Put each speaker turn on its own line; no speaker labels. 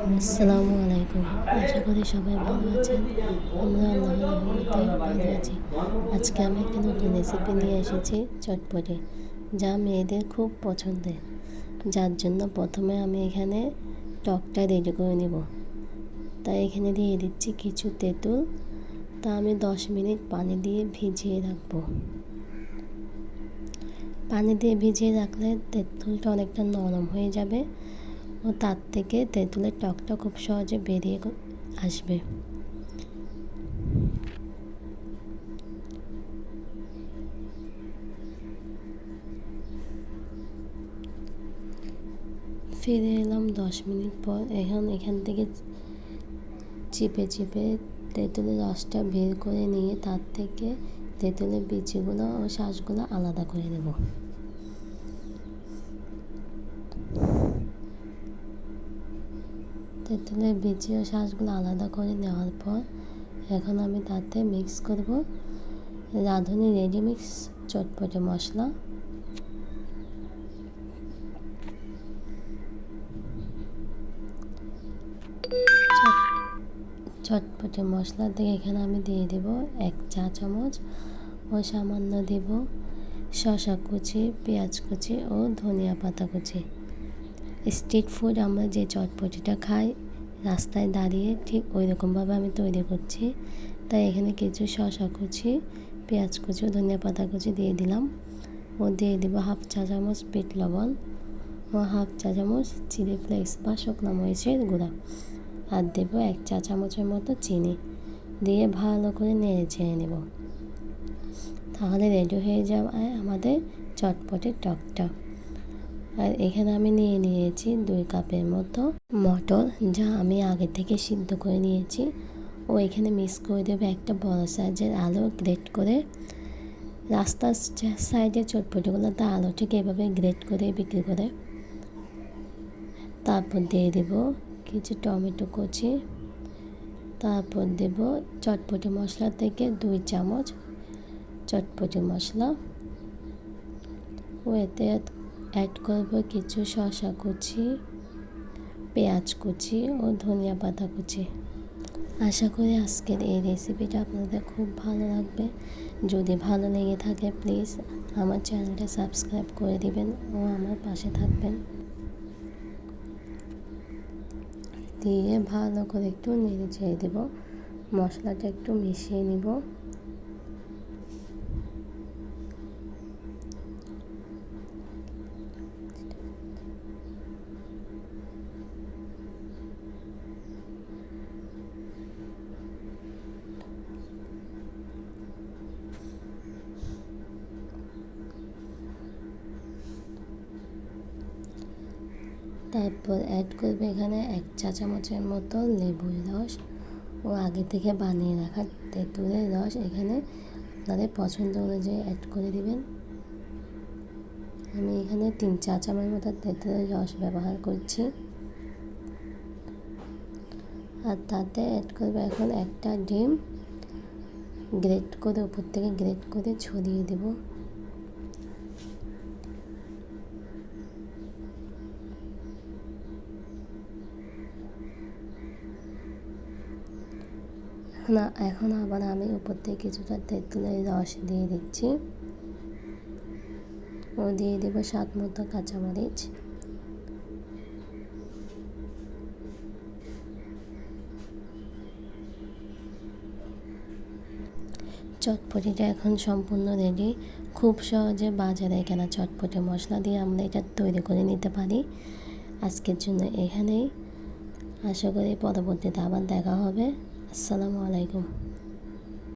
আসসালামু আলাইকুম। আশা করি সবাই ভালো আছেন। আমরা আল্লাহর রহমতে ভালো আছি। আজকে আমি একটা নতুন রেসিপি নিয়ে এসেছি চটপটে, যা মেয়েদের খুব পছন্দের। যার জন্য প্রথমে আমি এখানে টকটা রেডি করে নেব। তাই এখানে দিয়ে দিচ্ছি কিছু তেঁতুল। তা আমি দশ মিনিট পানি দিয়ে ভিজিয়ে রাখব। পানি দিয়ে ভিজিয়ে রাখলে তেঁতুলটা অনেকটা নরম হয়ে যাবে। ও তার থেকে তেঁতুলের টকটা খুব সহজে বেরিয়ে আসবে। ফিরে এলাম দশ মিনিট পর। এখন এখান থেকে চিপে চিপে তেঁতুলের রসটা বের করে নিয়ে তার থেকে তেঁতুলের বিচিগুলো ও শ্বাসগুলো আলাদা করে দেব তেঁতুলের বিচি ও শ্বাসগুলো আলাদা করে নেওয়ার পর এখন আমি তাতে মিক্স করব রাঁধুনি রেডি মিক্স চটপটে মশলা। চটপটে মশলা দিয়ে এখানে আমি দিয়ে দেব এক চা চামচ ও সামান্য দেব শশা কুচি, পেঁয়াজ কুচি ও ধনিয়া পাতা কুচি। স্ট্রিট ফুড আমরা যে চটপটিটা খাই, রাস্তায় দাঁড়িয়ে ঠিক ওই রকমভাবে আমি তৈরি করছি। তাই এখানে কিছু শশা কুচি, পেঁয়াজ কুচি, ধনিয়া পাতা কুচি দিয়ে দিলাম। ও দিয়ে দেবো হাফ চা চামচ বিট লবণ, ও হাফ চা চামচ চিলি ফ্লেক্স বা শুকনো মরিচের গুঁড়া। আর দেবো এক চা চামচের মতো চিনি। দিয়ে ভালো করে নেড়ে ছেড়ে নেব। তাহলে রেডি হয়ে যাওয়ায় আমাদের চটপটের টকটা। আর এখানে আমি নিয়ে নিয়েছি দুই কাপের মতো মটর, যা আমি আগে থেকে সিদ্ধ করে নিয়েছি। ও এখানে মিক্স করে দেবো একটা বড় সাইজের আলু গ্রেট করে। রাস্তার সাইডে চটপটিগুলো তা আলু ঠিক এভাবে গ্রেট করে বিক্রি করে। তারপর দিয়ে দেবো কিছু টমেটো কুচি। তারপর দেব চটপটি মশলা থেকে দুই চামচ চটপটি মশলা। ও এতে অ্যাড করব কিছু শসা কুচি, পেঁয়াজ কুচি ও ধনিয়া পাতা কুচি। আশা করি আজকের এই রেসিপিটা আপনাদের খুব ভালো লাগবে। যদি ভালো লেগে থাকে প্লিজ আমার চ্যানেলটা সাবস্ক্রাইব করে দিবেন ও আমার পাশে থাকবেন। দিয়ে ভালো করে একটু নেড়ে ছেড়ে দেব। মশলাটা একটু মিশিয়ে নিব। তারপর অ্যাড করবে এখানে এক চা চামচের মতো লেবুর রস ও আগে থেকে বানিয়ে রাখা তেঁতুলের রস এখানে আপনাদের পছন্দ অনুযায়ী অ্যাড করে দিবেন। আমি এখানে তিন চা চামচ মতো তেঁতুলের রস ব্যবহার করছি। আর তাতে অ্যাড করবে এখন একটা ডিম। গ্রেট করে উপর থেকে গ্রেট করে ছড়িয়ে দেবো। এখন এখন আবার আমি উপর থেকে কিছুটা তেঁতুলের রস দিয়ে দিচ্ছি। ও দিয়ে দেব স্বাদ মতো কাঁচামরিচ। চটপটিটা এখন সম্পূর্ণ রেডি খুব সহজে বাজারে কেনা চটপটি মশলা দিয়ে আমরা এটা তৈরি করে নিতে পারি। আজকের জন্য এখানেই। আশা করি পরবর্তীতে আবার দেখা হবে। আসসালামু আলাইকুম।